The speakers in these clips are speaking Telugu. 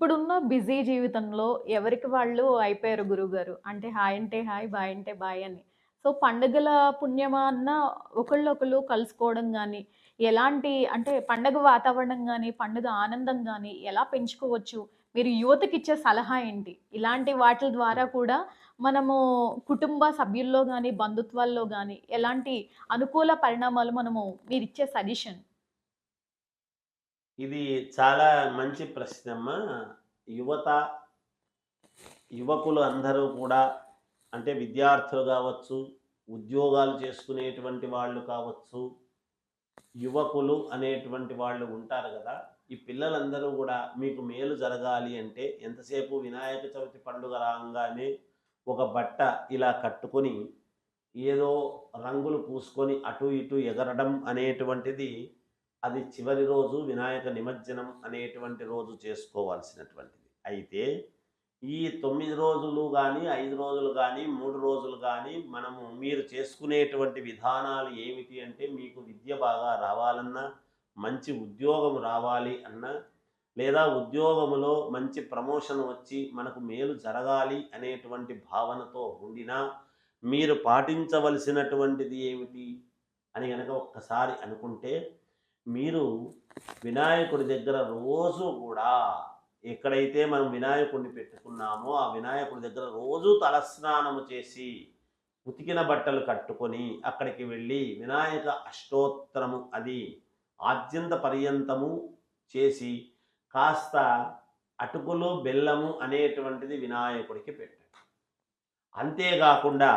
ఇప్పుడున్న బిజీ జీవితంలో ఎవరికి వాళ్ళు అయిపోయారు గురువుగారు. అంటే హాయ్ అంటే హాయ్, బాయ్ అంటే బాయ్ అని. సో, పండుగల పుణ్యమా అన్న ఒకళ్ళొకళ్ళు కలుసుకోవడం కానీ ఎలాంటి అంటే పండగ వాతావరణం కానీ పండుగ ఆనందం కానీ ఎలా పెంచుకోవచ్చు? మీరు యువతకిచ్చే సలహా ఏంటి? ఇలాంటి వాటి ద్వారా కూడా మనము కుటుంబ సభ్యుల్లో కానీ బంధుత్వాల్లో కానీ ఎలాంటి అనుకూల పరిణామాలు మనము మీరిచ్చే సజెషన్? ఇది చాలా మంచి ప్రశ్నమ్మా. యువత, యువకులు అందరూ కూడా అంటే విద్యార్థులు కావచ్చు, ఉద్యోగాలు చేసుకునేటువంటి వాళ్ళు కావచ్చు, యువకులు అనేటువంటి వాళ్ళు ఉంటారు కదా! ఈ పిల్లలందరూ కూడా మీకు మేలు జరగాలి అంటే ఎంతసేపు వినాయక చవితి పండుగ రాగానే ఒక బట్ట ఇలా కట్టుకొని ఏదో రంగులు పూసుకొని అటు ఇటు ఎగరడం అనేటువంటిది అది చివరి రోజు వినాయక నిమజ్జనం అనేటువంటి రోజు చేసుకోవాల్సినటువంటిది. అయితే ఈ తొమ్మిది రోజులు కానీ ఐదు రోజులు కానీ మూడు రోజులు కానీ మనము మీరు చేసుకునేటువంటి విధానాలు ఏమిటి అంటే మీకు విద్య బాగా రావాలన్నా, మంచి ఉద్యోగం రావాలి అన్నా, లేదా ఉద్యోగములో మంచి ప్రమోషన్ వచ్చి మనకు మేలు జరగాలి అనేటువంటి భావనతో ఉండినా, మీరు పాటించవలసినటువంటిది ఏమిటి అని కనుక ఒక్కసారి అనుకుంటే, మీరు వినాయకుడి దగ్గర రోజు కూడా ఎక్కడైతే మనం వినాయకుడిని పెట్టుకున్నామో, ఆ వినాయకుడి దగ్గర రోజు తలస్నానము చేసి, ఉతికిన బట్టలు కట్టుకొని అక్కడికి వెళ్ళి వినాయక అష్టోత్తరము అది ఆద్యంత పర్యంతము చేసి, కాస్త అటుకులు, బెల్లము అనేటువంటిది వినాయకుడికి పెట్టండి. అంతేకాకుండా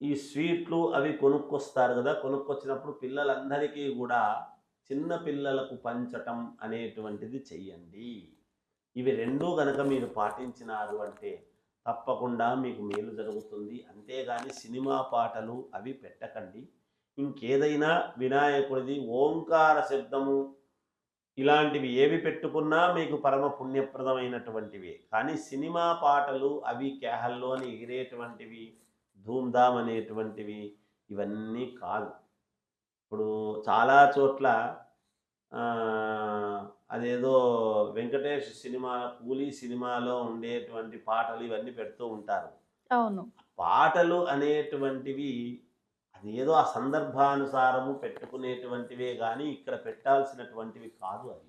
ఈ స్వీట్లు అవి కొనుక్కొస్తారు కదా కొనుక్కొచ్చినప్పుడు పిల్లలందరికీ కూడా చిన్నపిల్లలకు పంచటం అనేటువంటిది చెయ్యండి. ఇవి రెండూ గనక మీరు పాటించినారు అంటే తప్పకుండా మీకు మేలు జరుగుతుంది. అంతేగాని సినిమా పాటలు అవి పెట్టకండి. ఇంకేదైనా వినాయకుడిది ఓంకార శబ్దము ఇలాంటివి ఏవి పెట్టుకున్నా మీకు పరమ పుణ్యప్రదమైనటువంటివే. కానీ సినిమా పాటలు అవి కేహల్లోని ఎగిరేటువంటివి, ధూమ్ధామ్ అనేటువంటివి ఇవన్నీ కాదు. ఇప్పుడు చాలా చోట్ల అదేదో వెంకటేష్ సినిమా 'కూలీ' సినిమాలో ఉండేటువంటి పాటలు ఇవన్నీ పెడుతూ ఉంటారు. అవును. పాటలు అనేటువంటివి అదేదో ఆ సందర్భానుసారము పెట్టుకునేటువంటివే గానీ, ఇక్కడ పెట్టాల్సినటువంటివి కాదు అవి.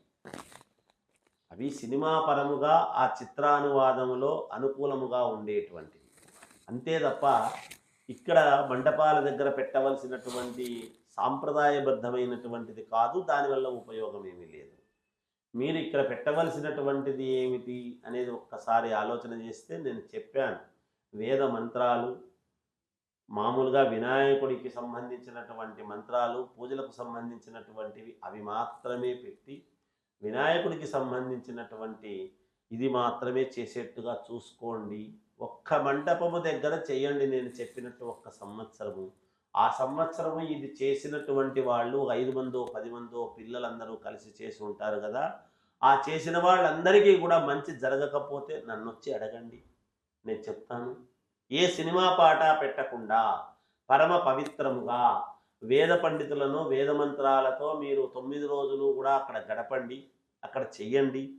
అవి సినిమా పరముగా ఆ చిత్రానువాదములో అనుకూలముగా ఉండేటువంటివి. అంతే తప్ప ఇక్కడ మంటపాల దగ్గర పెట్టవలసినటువంటి సాంప్రదాయబద్ధమైనటువంటిది కాదు. దానివల్ల ఉపయోగం ఏమీ లేదు. మీరు ఇక్కడ పెట్టవలసినటువంటిది ఏమిటి అనేది ఒక్కసారి ఆలోచన చేస్తే నేను చెప్పాను. వేద మంత్రాలు, మామూలుగా వినాయకుడికి సంబంధించినటువంటి మంత్రాలు, పూజలకు సంబంధించినటువంటివి అవి మాత్రమే పెట్టి, వినాయకుడికి సంబంధించినటువంటి ఇది మాత్రమే చేసేట్టుగా చూసుకోండి. ఒక్క మంటపము దగ్గర చేయండి నేను చెప్పినట్టు ఒక్క సంవత్సరము. ఆ సంవత్సరము ఇది చేసినటువంటి వాళ్ళు ఐదు మందో, పది మందో పిల్లలందరూ కలిసి చేసి ఉంటారు కదా ఆ చేసిన వాళ్ళందరికీ కూడా మంచి జరగకపోతే నన్ను వచ్చి అడగండి. నేను చెప్తాను. ఏ సినిమా పాట పెట్టకుండా పరమ పవిత్రముగా వేద పండితులను, వేద మంత్రాలతో మీరు తొమ్మిది రోజులు కూడా అక్కడ గడపండి. అక్కడ చెయ్యండి.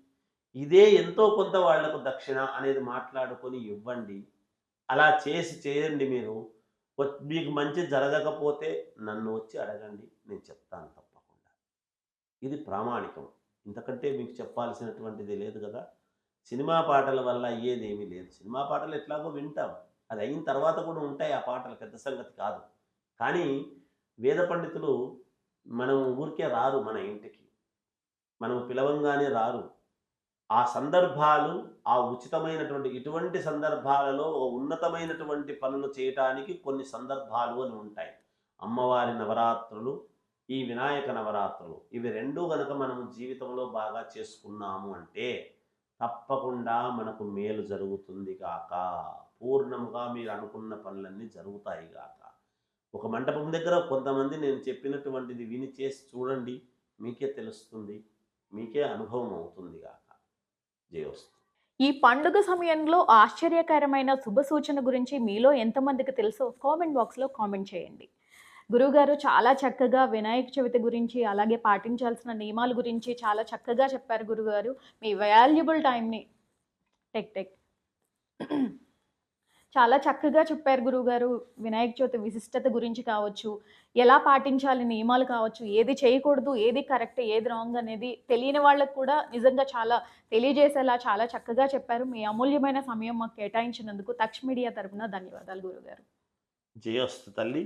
ఇదే ఎంతో కొంత వాళ్ళకు దక్షిణ అనేది మాట్లాడుకొని ఇవ్వండి. అలా చేసి చేయండి మీరు. మీకు మంచి జరగకపోతే నన్ను వచ్చి అడగండి. నేను చెప్తాను తప్పకుండా. ఇది ప్రామాణికం. ఇంతకంటే మీకు చెప్పాల్సినటువంటిది లేదు కదా సినిమా పాటల వల్ల అయ్యేదేమీ లేదు. సినిమా పాటలు ఎట్లాగో వింటాం. అది అయిన తర్వాత కూడా ఉంటాయి ఆ పాటలు పెద్ద సంగతి కాదు. కానీ వేద పండితులు మనం ఊరికే రారు మన ఇంటికి. మనం పిలవంగానే రారు. ఆ సందర్భాలు, ఆ ఉచితమైనటువంటి ఇటువంటి సందర్భాలలో ఓ ఉన్నతమైనటువంటి పనులు చేయటానికి కొన్ని సందర్భాలు అని ఉంటాయి. అమ్మవారి నవరాత్రులు, ఈ వినాయక నవరాత్రులు. ఇవి రెండు గనక మనము జీవితంలో బాగా చేసుకున్నాము అంటే తప్పకుండా మనకు మేలు జరుగుతుంది కాక పూర్ణముగా మీరు అనుకున్న పనులన్నీ జరుగుతాయి కాక ఒక మంటపం దగ్గర కొంతమంది నేను చెప్పినటువంటిది విని చేసి చూడండి. మీకే తెలుస్తుంది. మీకే అనుభవం అవుతుంది కాక ఈ పండుగ సమయంలో ఆశ్చర్యకరమైన శుభ సూచన గురించి మీలో ఎంతమందికి తెలుసో కామెంట్ బాక్స్‌లో కామెంట్ చేయండి. గురువుగారు చాలా చక్కగా వినాయక చవితి గురించి అలాగే పాటించాల్సిన నియమాల గురించి చాలా చక్కగా చెప్పారు గురుగారు మీ వాల్యుబుల్ టైంని టెక్ టెక్. చాలా చక్కగా చెప్పారు గురువుగారు. వినాయక చవితి విశిష్టత గురించి కావచ్చు ఎలా పాటించాలి నియమాలు కావచ్చు ఏది చేయకూడదు ఏది కరెక్ట్ ఏది రాంగ్ అనేది తెలియని వాళ్ళకు కూడా నిజంగా చాలా తెలియజేసేలా చాలా చక్కగా చెప్పారు. మీ అమూల్యమైన సమయం మాకు కేటాయించినందుకు తక్ష మీడియా తరపున ధన్యవాదాలు గురుగారు జయస్తు తల్లి.